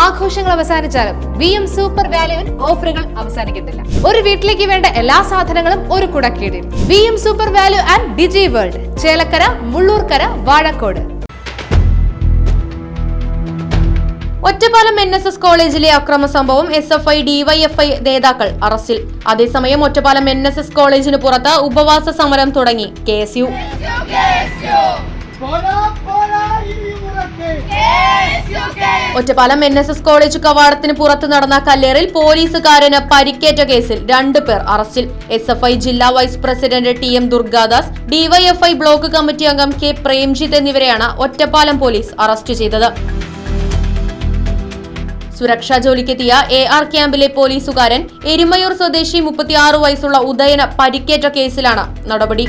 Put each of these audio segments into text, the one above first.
ആഘോഷങ്ങൾ അവസാനിച്ചാലും V M super വാല്യുവിൽ ഓഫറുകൾ അവസാനിക്കുന്നില്ല. ഒരു വീട്ടിലേക്ക് വേണ്ട എല്ലാ സാധനങ്ങളും ഒരു കുടക്കീടിൽ. V M super value and Digi World Chelakkara Mullurkara Vazhakkode. Ottapalam N S S കോളേജിലെ അക്രമ സംഭവം എസ് എഫ് ഐ ഡിവൈഎഫ്ഐ നേതാക്കൾ അറസ്റ്റിൽ. അതേസമയം ഒറ്റപ്പാലം എൻ എസ് എസ് കോളേജിന് പുറത്ത് ഉപവാസ സമരം തുടങ്ങി K S U. Ottapalam N S S college കവാടത്തിന് പുറത്ത് നടന്ന കല്ലേറിൽ പോലീസുകാരന് പരിക്കേറ്റ കേസിൽ രണ്ടു പേർ അറസ്റ്റിൽ. എസ് എഫ് ഐ ജില്ലാ vice president T M Durgadas DYFI block committee അംഗം കെ പ്രേംജിത്ത് എന്നിവരെയാണ് ഒറ്റപ്പാലം പോലീസ് അറസ്റ്റ് ചെയ്തത്. സുരക്ഷാ ജോലിക്കെത്തിയ എ ആർ ക്യാമ്പിലെ പോലീസുകാരൻ എരുമയൂർ സ്വദേശി മുപ്പത്തിയാറ് വയസ്സുള്ള ഉദയന പരിക്കേറ്റ കേസിലാണ് നടപടി.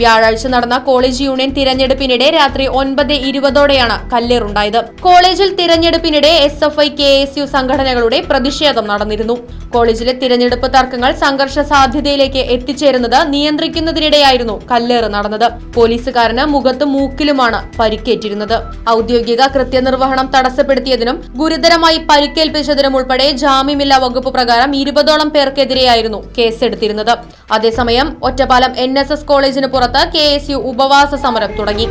വ്യാഴാഴ്ച നടന്ന കോളേജ് യൂണിയൻ തിരഞ്ഞെടുപ്പിനിടെ രാത്രി ഒൻപത് ഇരുപതോടെയാണ് കല്ലേറുണ്ടായത്. കോളേജിൽ തിരഞ്ഞെടുപ്പിനിടെ S F I K S U സംഘടനകളുടെ പ്രതിഷേധം നടന്നിരുന്നു. കോളേജിലെ തിരഞ്ഞെടുപ്പ് തർക്കങ്ങൾ സംഘർഷ സാധ്യതയിലേക്ക് എത്തിച്ചേരുന്നത് നിയന്ത്രിക്കുന്നതിനിടെയായിരുന്നു കല്ലേറ് നടന്നത്. പോലീസുകാരന് മുഖത്തും മൂക്കിലുമാണ് പരിക്കേറ്റിരുന്നത്. ഔദ്യോഗിക കൃത്യനിർവഹണം തടസ്സപ്പെടുത്തിയതിനും ഗുരുതരമായി പരിക്കേൽപ്പിച്ചതിനും ഉൾപ്പെടെ ജാമ്യമില്ലാ വകുപ്പ് പ്രകാരം ഇരുപതോളം പേർക്കെതിരെയായിരുന്നു കേസെടുത്തിരുന്നത്. അതേസമയം ഒറ്റപ്പാലം എൻ എസ് എസ് കോളേജിന് പുറത്ത് കെ എസ് യു ഉപവാസ സമരം തുടങ്ങി.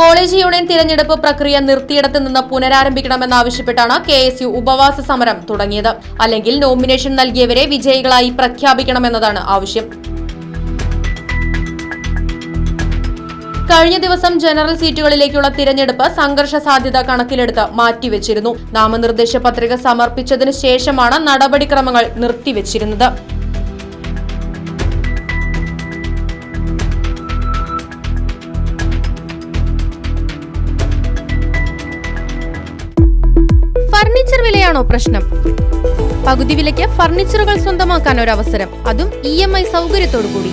കോളേജ് യൂണിയൻ തിരഞ്ഞെടുപ്പ് പ്രക്രിയ നിർത്തിയിടത്ത് നിന്ന് പുനരാരംഭിക്കണമെന്നാവശ്യപ്പെട്ടാണ് കെ എസ് യു ഉപവാസ സമരം തുടങ്ങിയത്. അല്ലെങ്കിൽ നോമിനേഷൻ നൽകിയവരെ വിജയികളായി പ്രഖ്യാപിക്കണമെന്നതാണ് ആവശ്യം. കഴിഞ്ഞ ദിവസം ജനറൽ സീറ്റുകളിലേക്കുള്ള തിരഞ്ഞെടുപ്പ് സംഘർഷ സാധ്യത കണക്കിലെടുത്ത് മാറ്റിവെച്ചിരുന്നു. നാമനിർദ്ദേശ പത്രിക സമർപ്പിച്ചതിനു ശേഷമാണ് നടപടിക്രമങ്ങൾ നിർത്തിവെച്ചിരുന്നത്. ഫർണിച്ചർ വിലയാണോ പ്രശ്നം? പകുതി വിലയ്ക്ക് ഫർണിച്ചറുകൾ സ്വന്തമാക്കാൻ ഒരു അവസരം. അതും ഇ എം ഐ സൗകര്യത്തോടു കൂടി